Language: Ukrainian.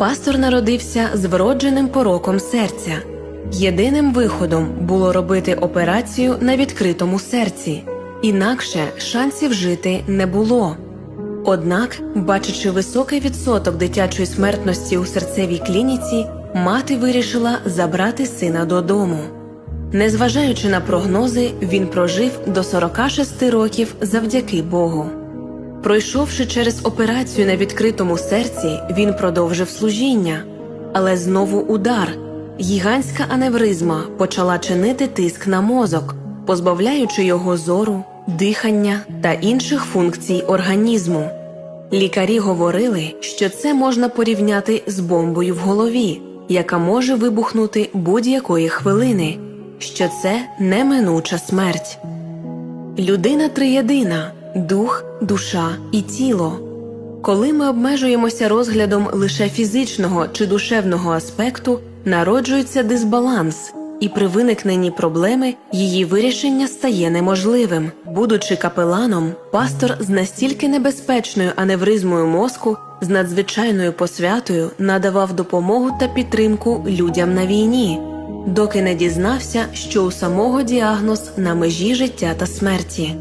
Пастор народився з вродженим пороком серця. Єдиним виходом було робити операцію на відкритому серці, інакше шансів жити не було. Однак, бачачи високий відсоток дитячої смертності у серцевій клініці, мати вирішила забрати сина додому. Незважаючи на прогнози, він прожив до 46 років завдяки Богу. Пройшовши через операцію на відкритому серці, він продовжив служіння, але знову удар. Гігантська аневризма почала чинити тиск на мозок, позбавляючи його зору, дихання та інших функцій організму. Лікарі говорили, що це можна порівняти з бомбою в голові, яка може вибухнути будь-якої хвилини, що це неминуча смерть. Людина триєдина дух, душа і тіло. Коли ми обмежуємося розглядом лише фізичного чи душевного аспекту, народжується дисбаланс, і при виникненні проблеми її вирішення стає неможливим. Будучи капеланом, пастор з настільки небезпечною аневризмою мозку, з надзвичайною посвятою надавав допомогу та підтримку людям на війні, доки не дізнався, що у самого діагноз на межі життя та смерті.